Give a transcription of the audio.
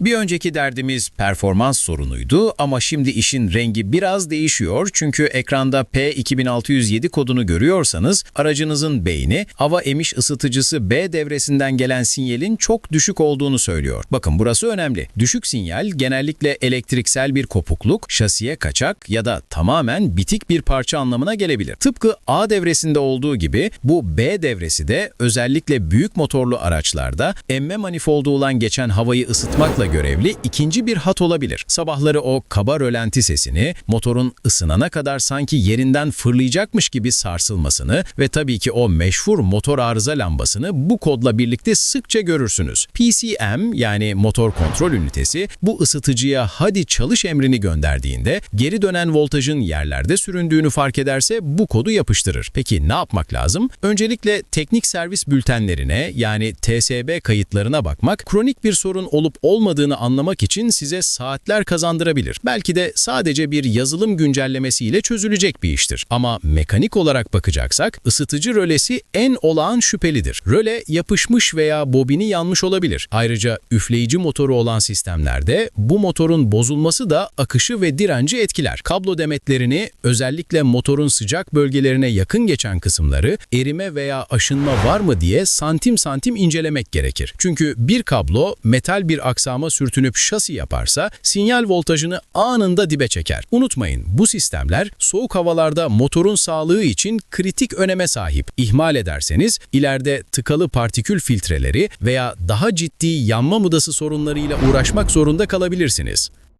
Bir önceki derdimiz performans sorunuydu ama şimdi işin rengi biraz değişiyor çünkü ekranda P2607 kodunu görüyorsanız aracınızın beyni hava emiş ısıtıcısı B devresinden gelen sinyalin çok düşük olduğunu söylüyor. Bakın burası önemli. Düşük sinyal genellikle elektriksel bir kopukluk, şasiye kaçak ya da tamamen bitik bir parça anlamına gelebilir. Tıpkı A devresinde olduğu gibi bu B devresi de özellikle büyük motorlu araçlarda emme manifoldu olan geçen havayı ısıtmakla görevli ikinci bir hat olabilir. Sabahları o kaba rölanti sesini, motorun ısınana kadar sanki yerinden fırlayacakmış gibi sarsılmasını ve tabii ki o meşhur motor arıza lambasını bu kodla birlikte sıkça görürsünüz. PCM yani motor kontrol ünitesi bu ısıtıcıya hadi çalış emrini gönderdiğinde geri dönen voltajın yerlerde süründüğünü fark ederse bu kodu yapıştırır. Peki ne yapmak lazım? Öncelikle teknik servis bültenlerine yani TSB kayıtlarına bakmak kronik bir sorun olup olmadığını anlamak için size saatler kazandırabilir. Belki de sadece bir yazılım güncellemesiyle çözülecek bir iştir. Ama mekanik olarak bakacaksak ısıtıcı rölesi en olağan şüphelidir. Röle yapışmış veya bobini yanmış olabilir. Ayrıca üfleyici motoru olan sistemlerde bu motorun bozulması da akışı ve direnci etkiler. Kablo demetlerini özellikle motorun sıcak bölgelerine yakın geçen kısımları erime veya aşınma var mı diye santim santim incelemek gerekir. Çünkü bir kablo metal bir aksama sürtünüp şasi yaparsa sinyal voltajını anında dibe çeker. Unutmayın bu sistemler soğuk havalarda motorun sağlığı için kritik öneme sahip. İhmal ederseniz ileride tıkalı partikül filtreleri veya daha ciddi yanma mudası sorunlarıyla uğraşmak zorunda kalabilirsiniz.